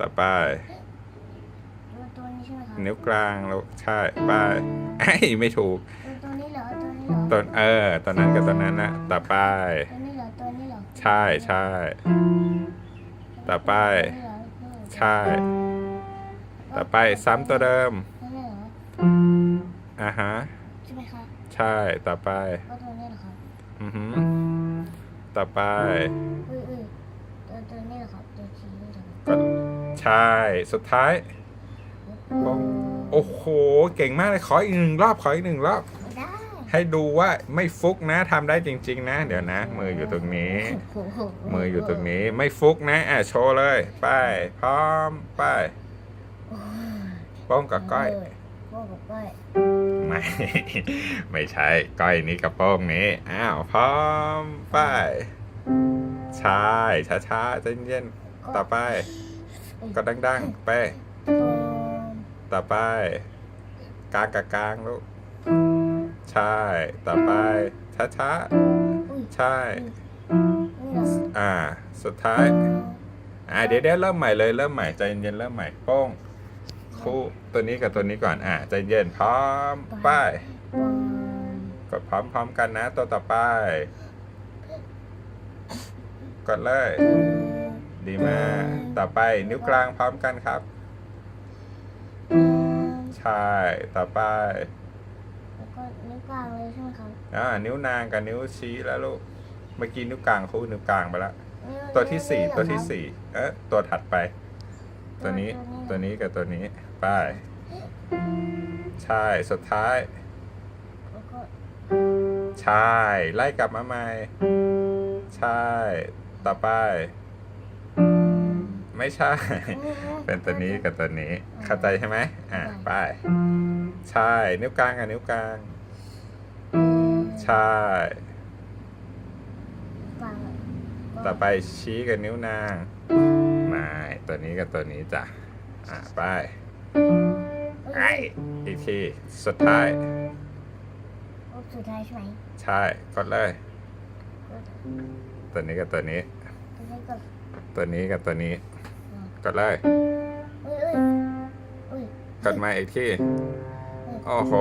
ต่อไปตัวตัวนี้ใช่ไหมครับนิ้วกลางแล้วใช่ไปไอ้ยไม่ถูกตัวตัวนี้เหรอตัวนี้เหรอตัวเออตัวนั้นกับตัวนั้นนะต่อไป ตัวนี้เหรอตัวนี้เหรอใช่ใช่ต่อไป ตัวนี้เหรอตัวนี้เหรอใช่ ต่อไปซ้ำตัวเดิมตัวนี้เหรออ่าฮะใช่ไหมครับใช่ต่อไปก็ตัวนี้เหรอครับอือหือต่อไปอุ้ยอุ้ย ใช่ สุดท้ายโอ้โห เก่งมากเลย ขออีกหนึ่งรอบ ขออีกหนึ่งรอบ ได้ให้ดูว่าไม่ฟุกนะทำได้จริง ๆ นะ เดี๋ยวนะ มืออยู่ตรงนี้โอ้โหมืออยู่ตรงนี้ ไม่ฟุกนะอะโชว์เลย ไป พร้อม ไปโอ้ยโป้งกับก้อยโป้งกับก้อยไม่ ไม่ใช่ก้อยนี้กับโป้งนี้ อ้าว พร้อม ไป ใช่ช้าๆใจเย็นๆต่อไป ก็ดังๆ ไปโป้งต่อไป กลางกับกลางลูก ใช่ ต่อไป ช้าอุ้ยๆใช่นี่เหรออ่า สุดท้าย อ่า เดี๋ยวเดี๋ยวเริ่มใหม่เลย เริ่มใหม่ ใจเย็นๆเริ่มใหม่โป้ง คู่ ตัวนี้กับตัวนี้ก่อน อ่า ใจเย็น พร้อม ไปโป้งกดพร้อมพร้อมกันนะ ตัวต่อไป กดเลย ดีมากต่อไปนิ้วกลางพร้อมกันครับ ใช่ ต่อไป แล้วก็นิ้วกลางเลยใช่ไหมครับอ่า นิ้วนางกับนิ้วชี้แล้วลูก เมื่อกี้นิ้วกลางคู่นิ้วกลางไปแล้ว นิ้ตัวที่สี่นิ้เหรอตัวที่ครับสี่เอ๊ะตัวถัดไป ตัวนี้ ตัวนี้กับตัวนี้ ไป ใช่ สุดท้าย แล้วก็ใช่ ไล่กลับมาใหม่ ใช่ ต่อไป ไม่ใช่ เป็นตัวนี้กับตัวนี้ เข้าใจใช่ไหมอะไป ใช่ นิ้วกลางกับนิ้วกลาง ใช่กลางต่อไปชี้กับนิ้วนางไม่ตัวนี้กับตัวนี้จ้ะ อะไปไออีกที สุดท้ายรูปสุดท้ายใช่ไหม ใช่ กดเลย ตัวนี้กับตัวนี้ ตัวนี้กับตัวนี้ กับตัวนี้กดเลยอุ้ยอุ้ยอุ้ยกดมาอีกที่โอ้โห